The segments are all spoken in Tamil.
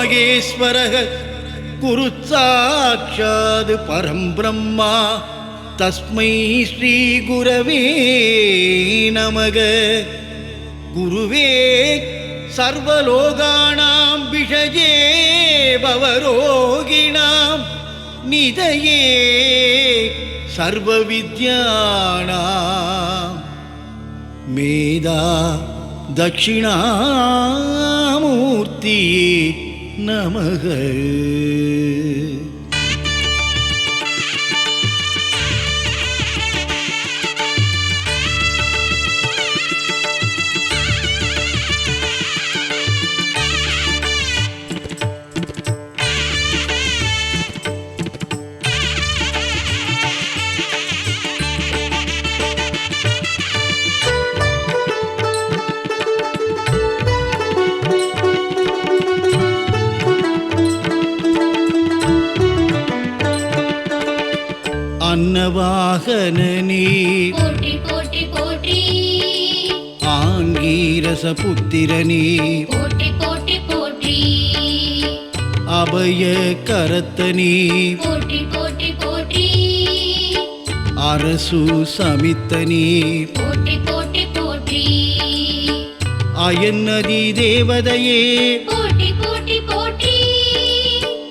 மகேஸ்வரக குரு பரம்பிரம்மா தஸ்மை ஸ்ரீ குரவே நமக. குருவே சர்வலோகானாம் விஷஜே பவரோகிணாம். நிதையே சர்வவித்யானாம். மேதா தட்சிணாமூர்த்தியே நமக ஆங்கீரச புத்திரனே போற்றி போற்றி போற்றி. அபய கரத்தனே. போற்றி போற்றி போற்றி. அரசு சமித்தனே. போற்றி போற்றி போற்றி. அயன்னதி தேவதையே. போற்றி போற்றி போற்றி.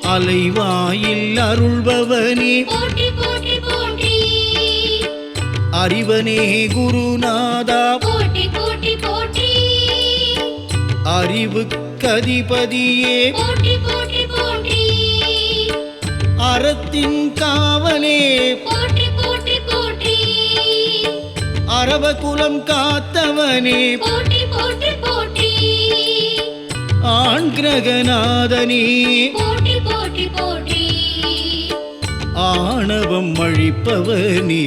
அலைவாயில் அருள்பவனே. போற்றி போற்றி போற்றி. அறிவனே குருநாதா. போற்றி அறிவு கதிபதியே போற்றி போற்றி போற்றி அறத்தின் காவலே. அரவகுலம் காத்தவனே. போற்றி போற்றி போற்றி ஆண் கிரகநாதனே போற்றி போற்றி போற்றி ஆணவம் அழிப்பவனே.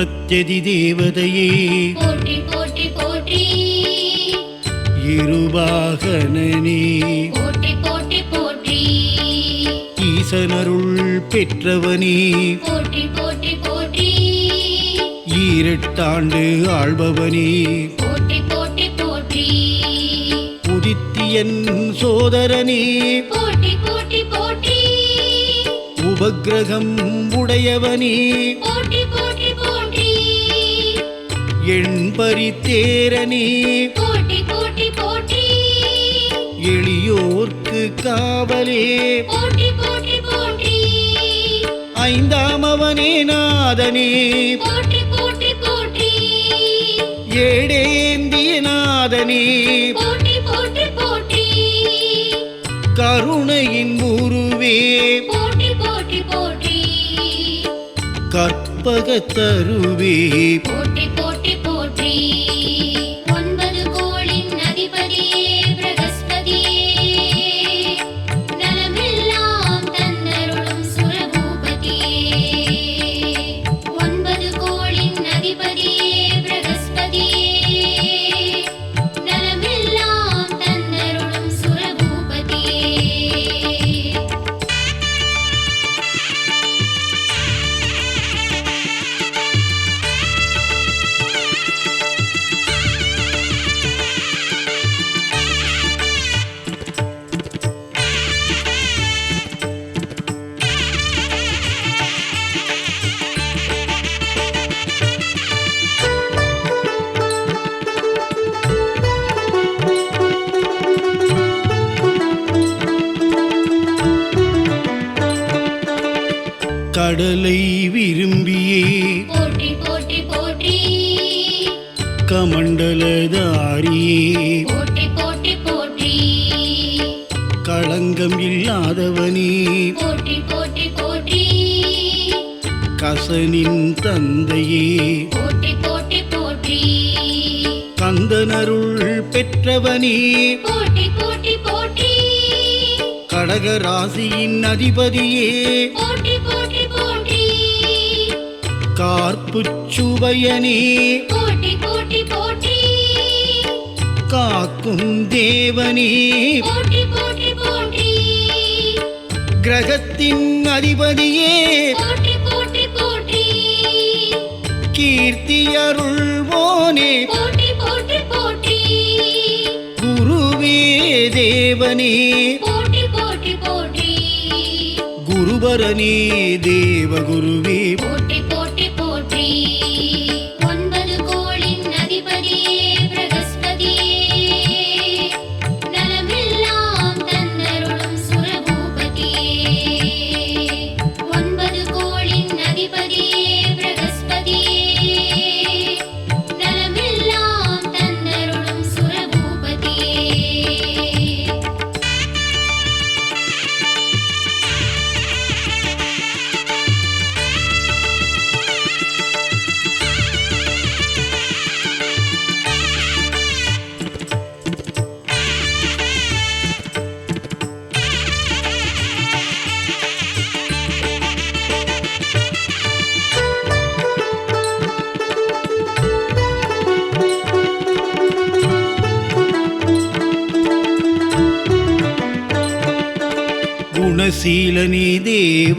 பிரத்யதி தேவதையே. போற்றி போற்றி போற்றி. இருவாகனனே போற்றி போற்றி போற்றி. ஈசனருள் பெற்றவனே. போற்றி போற்றி போற்றி. ஈரெட்டாண்டு ஆள்பவனே. போற்றி போற்றி போற்றி. உதித்தியன் சோதரனே. போற்றி போற்றி போற்றி. உபக்கிரகம் உடையவனே. போற்றி போற்றி எண்பரி தேரனே போற்றி போற்றி எளியோர்க்கு காவலே. போற்றி போற்றி போற்றி ஐந்தாம் அவனே நாதனே. போற்றி போற்றி போற்றி ஏடேந்திய நாதனே. போற்றி போற்றி போற்றி கருணையின் குருவே போற்றி போற்றி போற்றி கற்பகத்தருவே போற்றி போற்றி கடலை விரும்பியே. போற்றி போற்றி போற்றி. கமண்டலதாரியே போற்றி போற்றி போற்றி. களங்கம் இல்லாதவனே. போற்றி போற்றி போற்றி. கசனின் தந்தையே. போற்றி போற்றி போற்றி. கந்தனருள் பெற்றவனே. போற்றி போற்றி போற்றி. கடக ராசியின் அதிபதியே. போற்றி கார்ப்புச் சுவையனே போற்றி போற்றி போற்றி காக்கும் தேவனே. போற்றி போற்றி போற்றி கிரகத்தின் அதிபதியே. போற்றி கீர்த்தியருள்வோனே போற்றி போற்றி போற்றி குருவே தேவனே. போற்றி போற்றி போற்றி குருபரனே தேவகுருவே.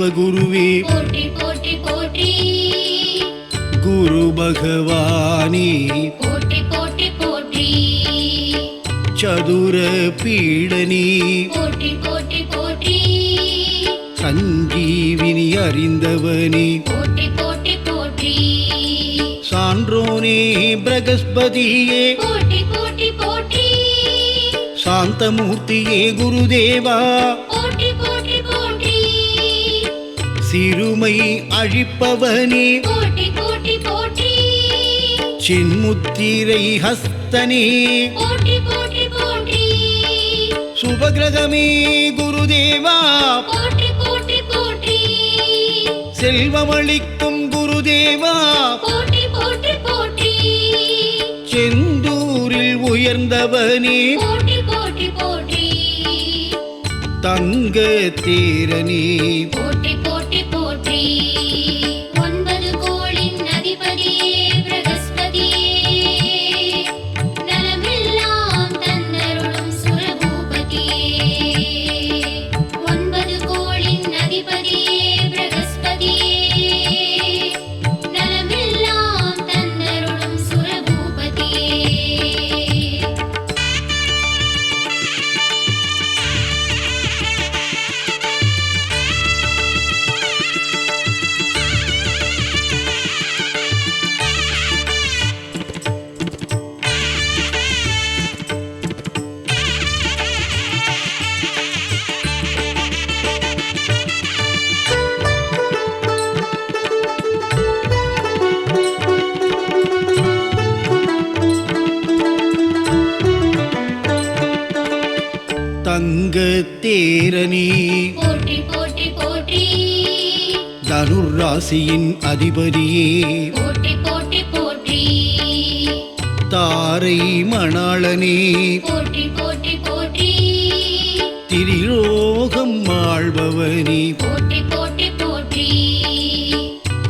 தேவகுருவே போற்றி போற்றி போற்றி. குரு பகவானே. போற்றி போற்றி போற்றி. சதுர பீடனே. போற்றி போற்றி போற்றி. சஞ்சீவினி அறிந்தவனே. போற்றி போற்றி போற்றி. சான்றோனே பிரகஸ்பதியே. போற்றி போற்றி போற்றி. சாந்தமூர்த்தியே குருதேவா. போற்றி சிறுமை அழிப்பவனே. சின்முத்திரை ஹஸ்தனே. சுபகிரகமே குருதேவா. செல்வமளிக்கும் குருதேவா. செந்தூரில் உயர்ந்தவனே. தங்க தேரனே. போற்றி தங்க தேரனே போற்றி போற்றி போற்றி. தனுர் ராசியின் அதிபதியே. போற்றி போற்றி போற்றி. தாரை மணாளனே. போற்றி போற்றி போற்றி. திரிலோகம் ஆள்பவனே. போற்றி போற்றி போற்றி.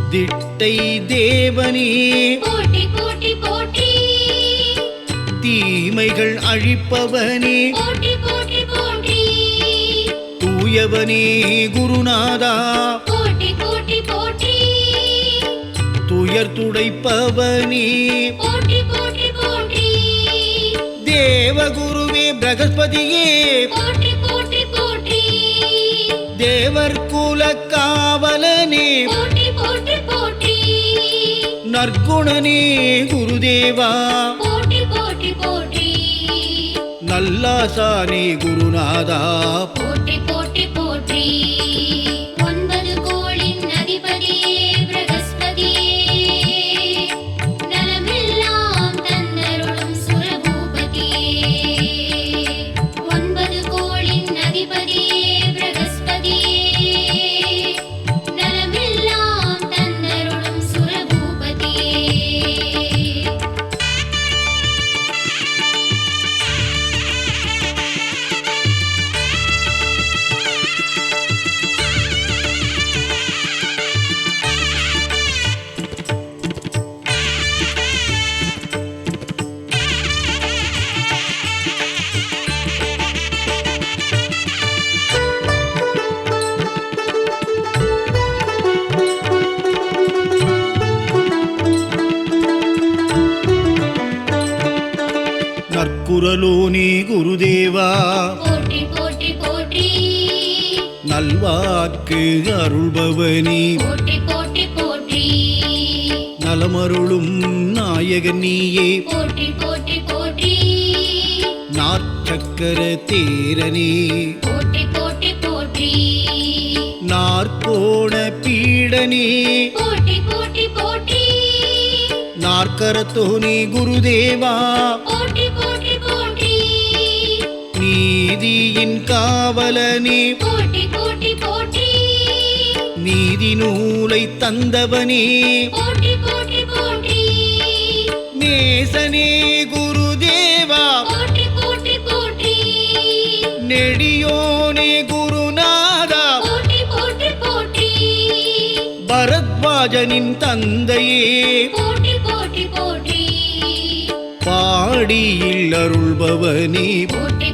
திட்டை தேவனே. போற்றி போற்றி போற்றி. தீமைகள் அழிப்பவனே. போற்றி தூயவனே குருநாதா. போற்றி போற்றி போற்றி. துயர் துடைப்பவனே. போற்றி போற்றி போற்றி. தேவகுருவே பிரகஸ்பதியே. போற்றி போற்றி போற்றி. தேவர் குல காவலனே. போற்றி போற்றி போற்றி. நற்குணனே குருதேவா. போற்றி போற்றி போற்றி. நல்லாசானே குருநாதா. குரலோனே குருதேவா. போற்றி போற்றி போற்றி. நல்வாக்கு அருள்பவனி. போற்றி போற்றி போற்றி. நலமருளும் நாயகன் நீயே. போற்றி போற்றி போற்றி. நாற்சக்கர தேரனே. போற்றி போற்றி போற்றி. நாற்கோண பீடனே. போற்றி போற்றி போற்றி. நாற்கரத்தோனே குருதேவா. போற்றி நீதியின் காவலனே. போற்றி போற்றி போற்றி நீதி நூலை தந்தவனே. போற்றி போற்றி போற்றி நேசனே குருதேவா. போற்றி போற்றி போற்றி நெடியோனே குருநாதா. போற்றி போற்றி போற்றி பரத்வாஜனின் தந்தையே. போற்றி போற்றி போற்றி பாடியில் அருள்பவனே. போற்றி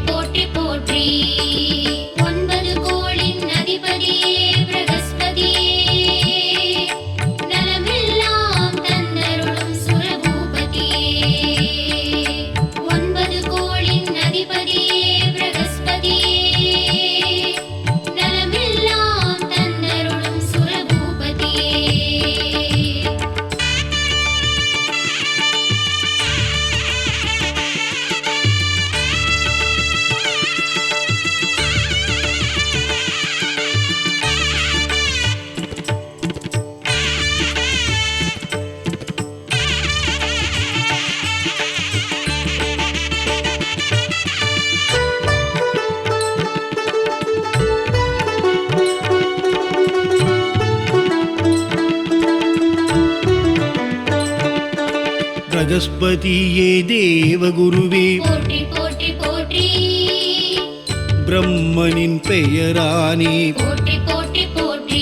பிரகஸ்பதியே தேவகுருவே. போற்றி போற்றி போற்றி. பிரம்மனின் பெயரானே. போற்றி போற்றி போற்றி.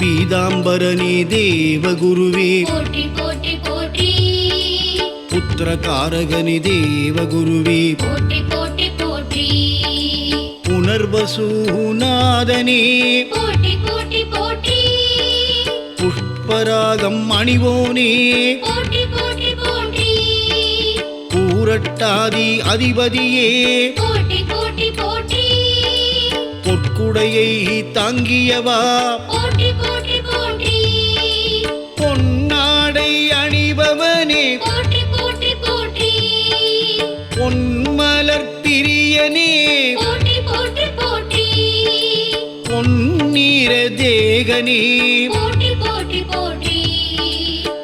பீதாம்பரனே தேவகுருவே. போற்றி போற்றி போற்றி. புத்திரகாரகனே தேவகுருவே. போற்றி போற்றி போற்றி. புனர்வசூநாதனே போற்றி போற்றி போற்றி. புஷ்பராகம் அணிவோனே. போற்றி பூரட்டாதி அதிபதியே. பொற்குடையை தாங்கியவா. பொன்னாடை அணிபவனே. பொன்மலர் பிரியனே. பொன்னீர தேகனே.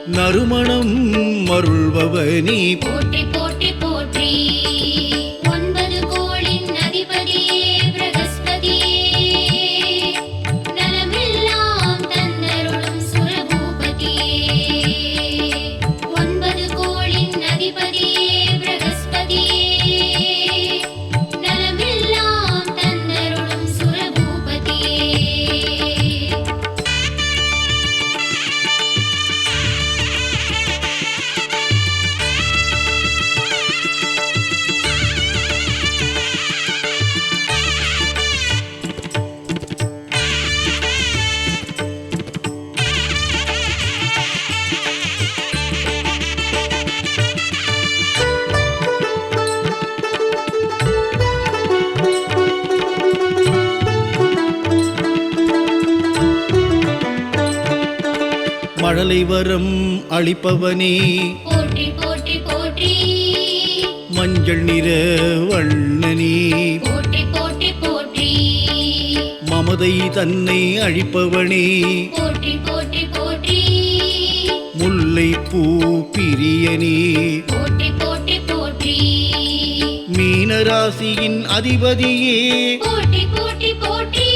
நறுமணம் மருள்பவனே. மழலை வரம் அளிப்பவனே போற்றி போற்றி போற்றி. மஞ்சள் நிற வண்ணனே. போற்றி போற்றி போற்றி. மமதை தன்னை அழிப்பவனே. போற்றி போற்றி போற்றி. முல்லை பூ பிரியனே. போற்றி போற்றி போற்றி. மீனராசியின் அதிபதியே. போற்றி போற்றி போற்றி.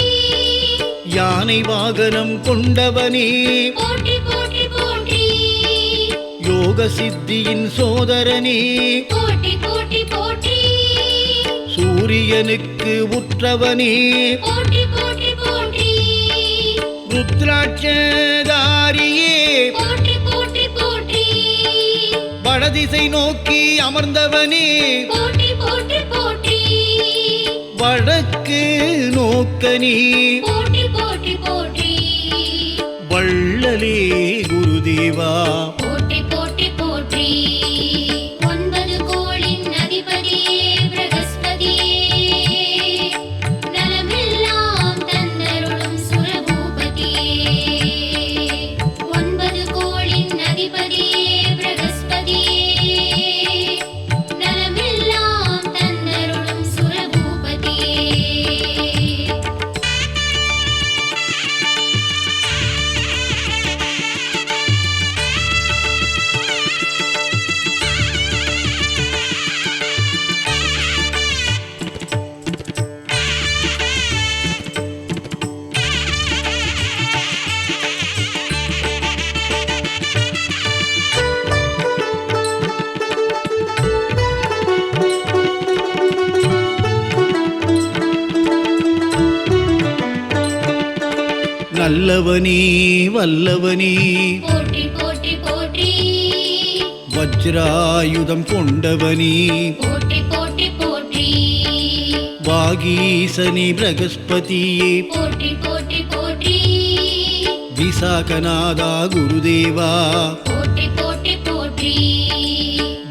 யானை வாகனம் கொண்டவனே. போற்றி யோக சித்தியின் சோதரனே. போற்றி போற்றி போற்றி சூரியனுக்கு உற்றவனே. போற்றி போற்றி போற்றி ருத்ராட்சதாரியே. போற்றி போற்றி போற்றி வடதிசை நோக்கி அமர்ந்தவனே. போற்றி போற்றி வடக்கு நோக்கனி. போற்றி போற்றி போற்றி வள்ளலே குருதேவா. நல்லவனே வல்லவனே போற்றி போற்றி போற்றி வஜ்ராயுதம் கொண்டவனே போற்றி போற்றி போற்றி வாகீசனி பிரகஸ்பதியே போற்றி போற்றி போற்றி விசாகநாதா குருதேவா போற்றி போற்றி போற்றி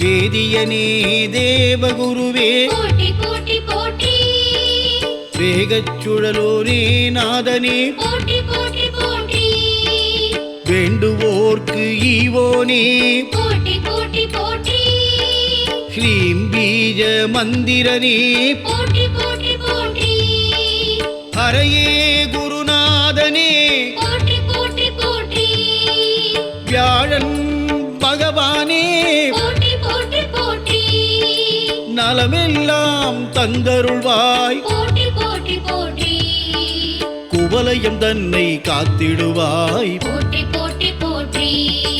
வேதியனே தேவகுருவே போற்றி போற்றி வேண்டுவோர்க்கு ஈவோனே போற்றி போற்றி போற்றி ஸ்ரீம் பீஜ மந்திரனே போற்றி போற்றி போற்றி ஹரையே குருநாதனே. போற்றி போற்றி போற்றி வியாழன் பகவானே. போற்றி போற்றி போற்றி நலமெல்லாம் தந்தருள்வாய். போற்றி போற்றி போற்றி குவலயம் தன்னை காத்திடுவாய். போற்றி போற்றி Bye.